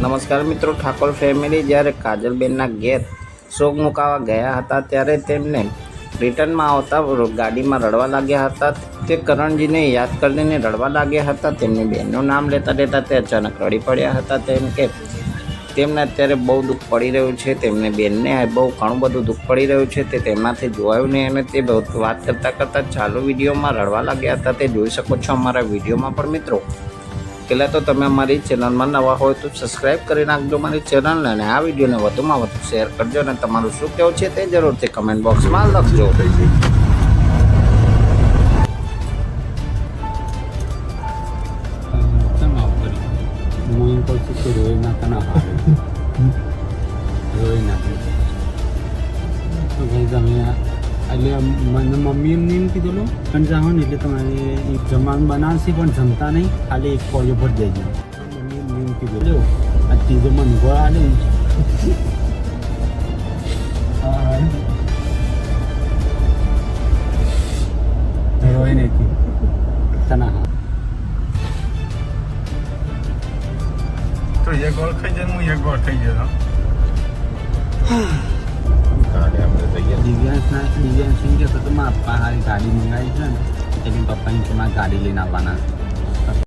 નમસ્કાર મિત્રો, ઠાકોર ફેમિલી જ્યારે કાજલબેનના ઘેર શોક મુકાવા ગયા હતા ત્યારે તેમને રિટર્નમાં આવતા ગાડીમાં રડવા લાગ્યા હતા. તે કરણજીને યાદ કરીને રડવા લાગ્યા હતા. તેમની બહેનનું નામ લેતા લેતા તે અચાનક રડી પડ્યા હતા. તેમ કે તેમને અત્યારે બહુ દુઃખ પડી રહ્યું છે. તેમને બેનને બહુ ઘણું બધું દુઃખ પડી રહ્યું છે. તે તેમાંથી જોવાયું નહીં. અને તે વાત કરતાં કરતાં ચાલુ વિડીયોમાં રડવા લાગ્યા હતા. તે જોઈ શકો છો અમારા વિડીયોમાં પણ મિત્રો. પહેલાં તો તમે અમારી ચેનલમાં નવા હોય તો સબસ્ક્રાઈબ કરી નાખજો મારી ચેનલને. અને આ વિડીયોને વધુમાં વધુ શેર કરજો. અને તમારું શું કહેવું છે તે જરૂરથી કમેન્ટ બોક્સમાં લખજો. હું કહું છું કે રોઈ ના તને હારે રોઈ ના તમે એટલે મને મમ્મી એમને એમ કીધેલું પણ જાઓ ને એટલે તમારે એક જમવાનું બનાવશે પણ જમતા નહીં ખાલી એક કોળીઓ ભરી જઈ મમ્મી એમને એમ કીધું આ ત્રીજો મને ઊભો આલે નથી તને તો એક ગોળ ખાઈ જાય હું એક ગોળ ખાઈ જતો દિવ્યાંશના દિવ્યાંશ કહેતો તો મારા પપ્પા હારી ગાડી મંગાવી છે ને તેની પપ્પાની તમારે ગાડી લઈને આવવાના.